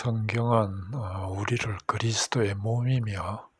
성경은 어, 우리를 그리스도의 몸이며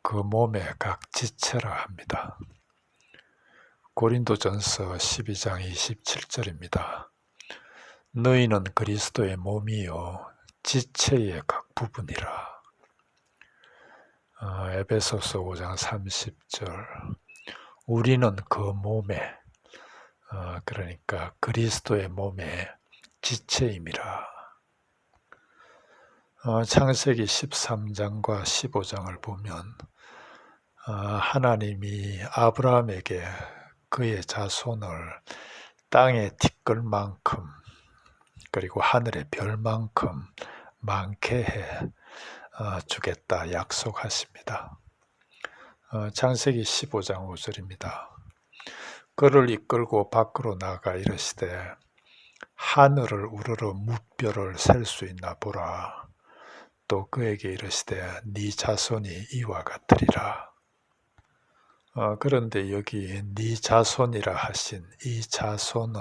그 몸의 각 지체라 합니다. 고린도전서 12장 27절입니다. 너희는 그리스도의 몸이요 지체의 각 부분이라. 어, 에베소서 5장 30절 우리는 그 몸에 어, 그러니까 그리스도의 몸의 지체임이라. 어, 창세기 13장과 15장을 보면 어, 하나님이 아브라함에게 그의 자손을 땅의 티끌만큼 그리고 하늘의 별만큼 많게 해 어, 주겠다 약속하십니다. 창세기 15장 5절입니다. 그를 이끌고 밖으로 나가 이르시되 하늘을 우러러 무뼈를 셀 수 있나 보라. 또 그에게 이르시되 네 자손이 이와 같으리라. 어, 그런데 여기 네 자손이라 하신 이 자손은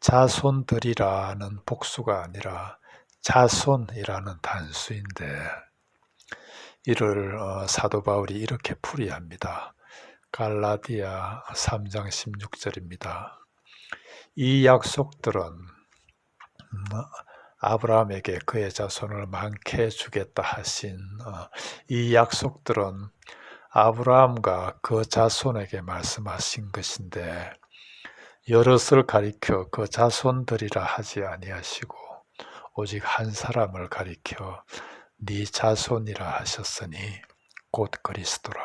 자손들이라는 복수가 아니라 자손이라는 단수인데 이를 어, 사도 바울이 이렇게 풀이합니다. 갈라디아 3장 16절입니다. 이 약속들은 음, 아브라함에게 그의 자손을 많게 주겠다 하신 어, 이 약속들은 아브라함과 그 자손에게 말씀하신 것인데 여럿을 가리켜 그 자손들이라 하지 아니하시고 오직 한 사람을 가리켜 네 자손이라 하셨으니 곧 그리스도라.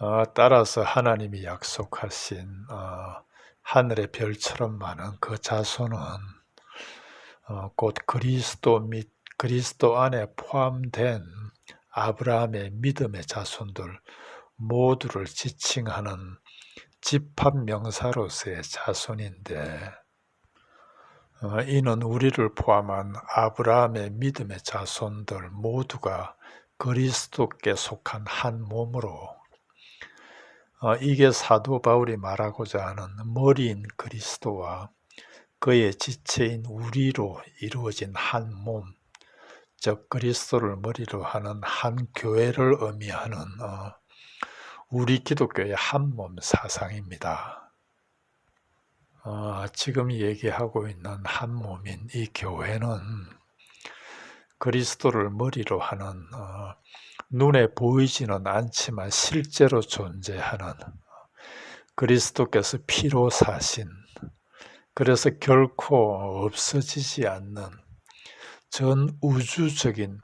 어, 따라서 하나님이 약속하신 어, 하늘의 별처럼 많은 그 자손은 어, 곧 그리스도 및 그리스도 안에 포함된 아브라함의 믿음의 자손들 모두를 지칭하는 집합 명사로서의 자손인데 어, 이는 우리를 포함한 아브라함의 믿음의 자손들 모두가 그리스도께 속한 한 몸으로 어, 이게 사도 바울이 말하고자 하는 머리인 그리스도와 그의 지체인 우리로 이루어진 한 몸, 즉 그리스도를 머리로 하는 한 교회를 의미하는 어, 우리 기독교의 한 몸 사상입니다. 어, 지금 얘기하고 있는 한 몸인 이 교회는 그리스도를 머리로 하는 어, 눈에 보이지는 않지만 실제로 존재하는 그리스도께서 피로 사신 그래서 결코 없어지지 않는 전 우주적인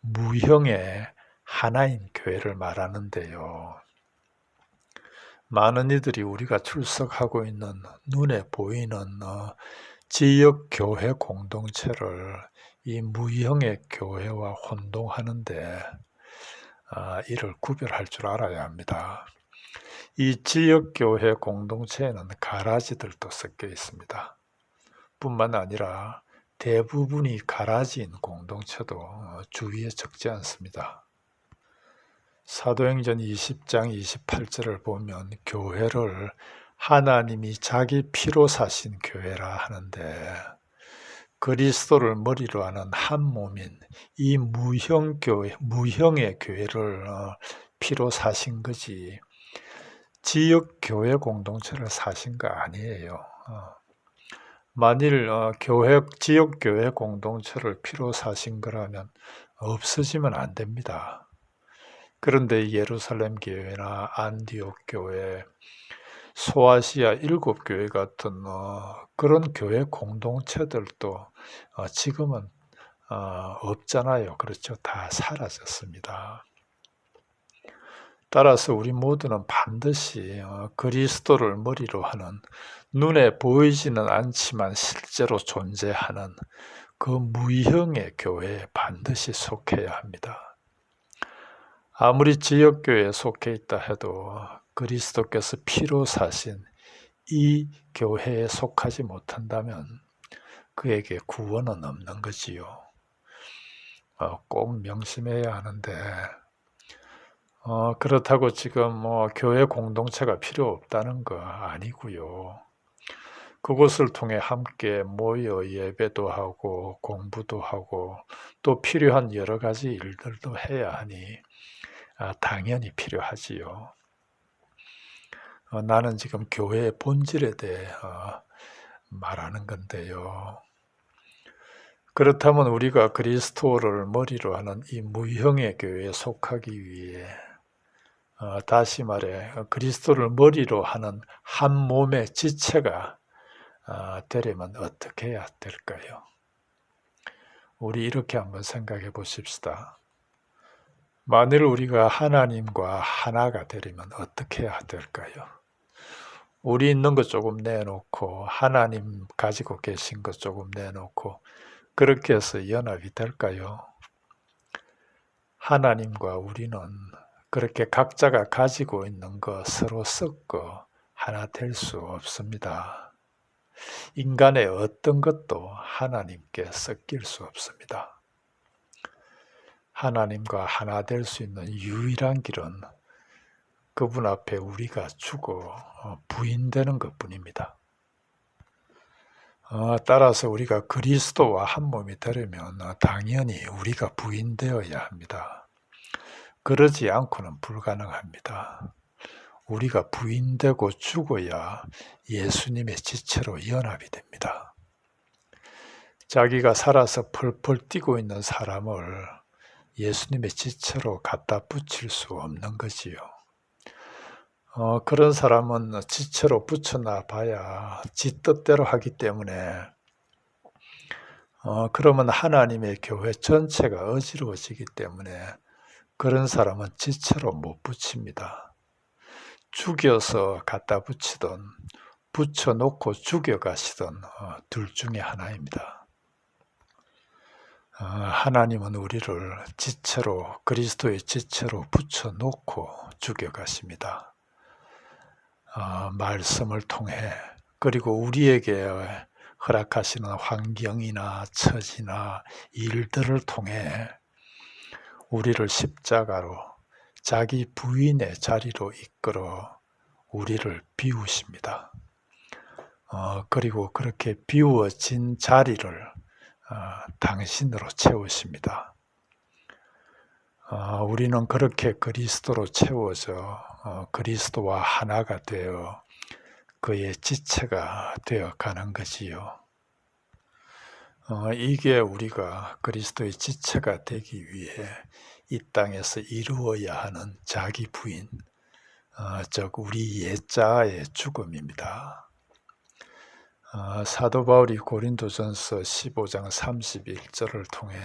무형의 하나인 교회를 말하는데요. 많은 이들이 우리가 출석하고 있는 눈에 보이는 어, 지역 교회 공동체를 이 무형의 교회와 혼동하는데 아, 이를 구별할 줄 알아야 합니다. 이 지역교회 공동체에는 가라지들도 섞여 있습니다. 뿐만 아니라 대부분이 가라지인 공동체도 주위에 적지 않습니다. 사도행전 20장 28절을 보면 교회를 하나님이 자기 피로 사신 교회라 하는데 그리스도를 머리로 하는 한 몸인 이 무형 교회, 무형의 교회를 어, 피로 사신 거지 지역 교회 공동체를 사신 거 아니에요. 어. 만일 어, 교회 지역 교회 공동체를 필요 사신 거라면 없어지면 안 됩니다. 그런데 예루살렘 교회나 안디옥 교회, 소아시아 일곱 교회 같은 어, 그런 교회 공동체들도 어, 지금은 어, 없잖아요. 그렇죠. 다 사라졌습니다. 따라서 우리 모두는 반드시 어, 그리스도를 머리로 하는 눈에 보이지는 않지만 실제로 존재하는 그 무형의 교회에 반드시 속해야 합니다. 아무리 지역교회에 속해 있다 해도 그리스도께서 피로 사신 이 교회에 속하지 못한다면 그에게 구원은 없는 거지요. 어, 꼭 명심해야 하는데 어, 그렇다고 지금 뭐 교회 공동체가 필요 없다는 거 아니고요. 그곳을 통해 함께 모여 예배도 하고 공부도 하고 또 필요한 여러 가지 일들도 해야 하니 아, 당연히 필요하지요. 어, 나는 지금 교회의 본질에 대해 어, 말하는 건데요. 그렇다면 우리가 그리스도를 머리로 하는 이 무형의 교회에 속하기 위해 어, 다시 말해 그리스도를 머리로 하는 한 몸의 지체가 어, 되려면 어떻게 해야 될까요? 우리 이렇게 한번 생각해 보십시다. 만일 우리가 하나님과 하나가 되려면 어떻게 해야 될까요? 우리 있는 것 조금 내놓고 하나님 가지고 계신 것 조금 내놓고 그렇게 해서 연합이 될까요? 하나님과 우리는 그렇게 각자가 가지고 있는 것 서로 섞어 하나 될 수 없습니다. 인간의 어떤 것도 하나님께 섞일 수 없습니다. 하나님과 하나 될 수 있는 유일한 길은 그분 앞에 우리가 죽어 어, 부인되는 것 뿐입니다. 어, 따라서 우리가 그리스도와 한 몸이 되려면 어, 당연히 우리가 부인되어야 합니다. 그러지 않고는 불가능합니다. 우리가 부인되고 죽어야 예수님의 지체로 연합이 됩니다. 자기가 살아서 펄펄 뛰고 있는 사람을 예수님의 지체로 갖다 붙일 수 없는 거지요. 어, 그런 사람은 지체로 붙여놔 봐야 지 뜻대로 하기 때문에 어, 그러면 하나님의 교회 전체가 어지러워지기 때문에 그런 사람은 지체로 못 붙입니다. 죽여서 갖다 붙이든 붙여놓고 죽여가시든 어, 둘 중에 하나입니다. 어, 하나님은 우리를 지체로 그리스도의 지체로 붙여놓고 죽여가십니다. 어, 말씀을 통해 그리고 우리에게 허락하시는 환경이나 처지나 일들을 통해 우리를 십자가로 자기 부인의 자리로 이끌어 우리를 비우십니다. 어, 그리고 그렇게 비워진 자리를 어, 당신으로 채우십니다. 어, 우리는 그렇게 그리스도로 채워져 어, 그리스도와 하나가 되어 그의 지체가 되어 가는 것이요. 어, 이게 우리가 그리스도의 지체가 되기 위해 이 땅에서 이루어야 하는 자기 부인, 어, 즉 우리 옛자의 죽음입니다. 어, 사도 바울이 고린도전서 15장 31절을 통해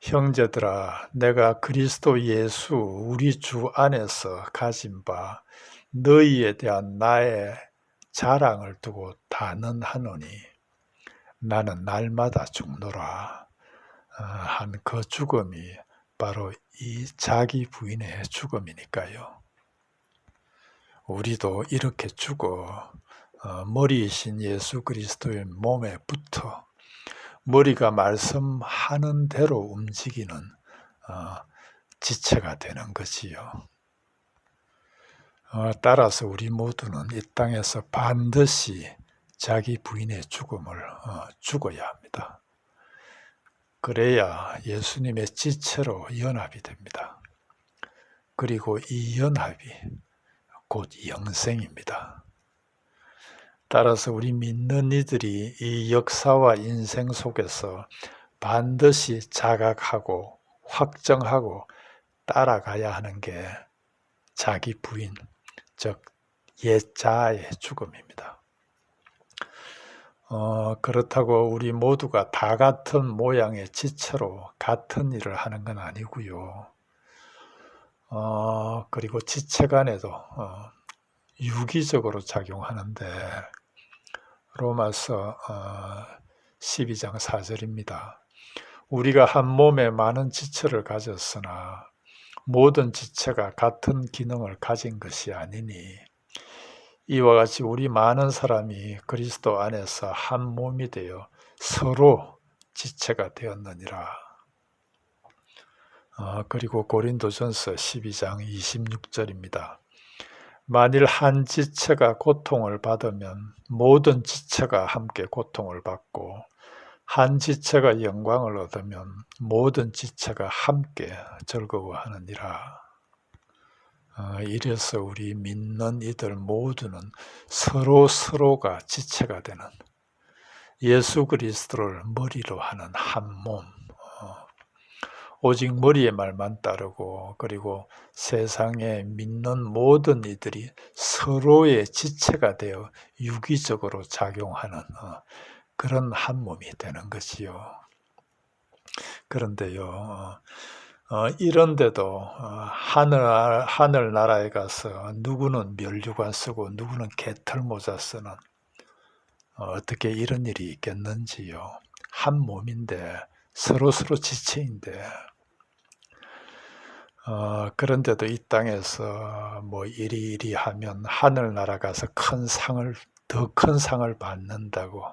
형제들아 내가 그리스도 예수 우리 주 안에서 가진 바 너희에 대한 나의 자랑을 두고 단언하노니 나는 날마다 죽노라 어, 한그 죽음이 바로 이 자기 부인의 죽음이니까요. 우리도 이렇게 죽어 어, 머리이신 예수 그리스도의 몸에 붙어 머리가 말씀하는 대로 움직이는 어, 지체가 되는 것이요. 어, 따라서 우리 모두는 이 땅에서 반드시 자기 부인의 죽음을 어, 죽어야 합니다. 그래야 예수님의 지체로 연합이 됩니다. 그리고 이 연합이 곧 영생입니다. 따라서 우리 믿는 이들이 이 역사와 인생 속에서 반드시 자각하고 확정하고 따라가야 하는 게 자기 부인, 즉 옛자의 죽음입니다. 어, 그렇다고 우리 모두가 다 같은 모양의 지체로 같은 일을 하는 건 아니고요. 어, 그리고 지체 간에도 어, 유기적으로 작용하는데 로마서 12장 어, 4절입니다. 우리가 한 몸에 많은 지체를 가졌으나 모든 지체가 같은 기능을 가진 것이 아니니 이와 같이 우리 많은 사람이 그리스도 안에서 한 몸이 되어 서로 지체가 되었느니라. 어, 그리고 고린도전서 12장 26절입니다. 만일 한 지체가 고통을 받으면 모든 지체가 함께 고통을 받고 한 지체가 영광을 얻으면 모든 지체가 함께 즐거워하느니라. 어, 이래서 우리 믿는 이들 모두는 서로 서로가 지체가 되는 예수 그리스도를 머리로 하는 한 몸. 어, 오직 머리의 말만 따르고 그리고 세상에 믿는 모든 이들이 서로의 지체가 되어 유기적으로 작용하는 어, 그런 한 몸이 되는 것이요. 그런데요, 어, 어, 이런데도 어, 하늘 하늘 나라에 가서 누구는 면류관 쓰고 누구는 개털 모자 쓰는 어, 어떻게 이런 일이 있겠는지요. 한 몸인데 서로 서로 지체인데 어, 그런데도 이 땅에서 뭐 이리이리 하면 하늘 나라 가서 큰 상을 더 큰 상을 받는다고.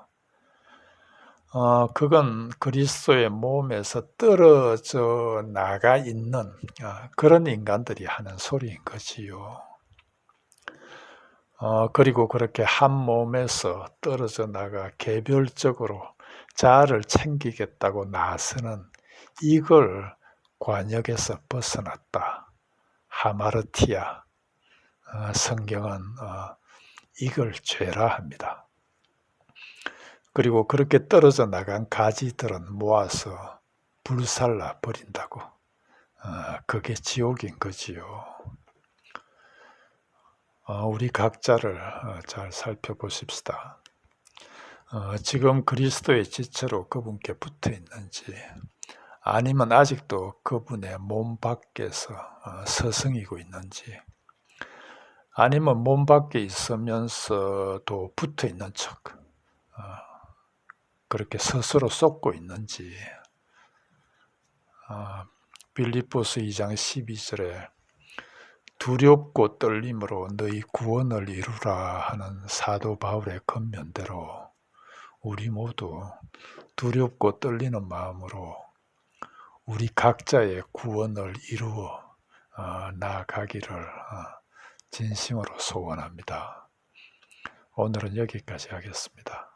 어, 그건 그리스도의 몸에서 떨어져 나가 있는 어, 그런 인간들이 하는 소리인 것이요. 어, 그리고 그렇게 한 몸에서 떨어져 나가 개별적으로 자아를 챙기겠다고 나서는 이걸 관역에서 벗어났다. 하마르티아 어, 성경은 어, 이걸 죄라 합니다. 그리고 그렇게 떨어져 나간 가지들은 모아서 불살라 버린다고. 어, 그게 지옥인 거지요. 우리 각자를 잘 살펴보십시다. 지금 그리스도의 지체로 그분께 붙어 있는지, 아니면 아직도 그분의 몸 밖에서 서성이고 있는지, 아니면 몸 밖에 있으면서도 붙어 있는 척, 그렇게 스스로 쏟고 있는지, 빌리포스 2장 12절에 두렵고 떨림으로 너희 구원을 이루라 하는 사도 바울의 건면대로 우리 모두 두렵고 떨리는 마음으로 우리 각자의 구원을 이루어 어, 나아가기를 어, 진심으로 소원합니다. 오늘은 여기까지 하겠습니다.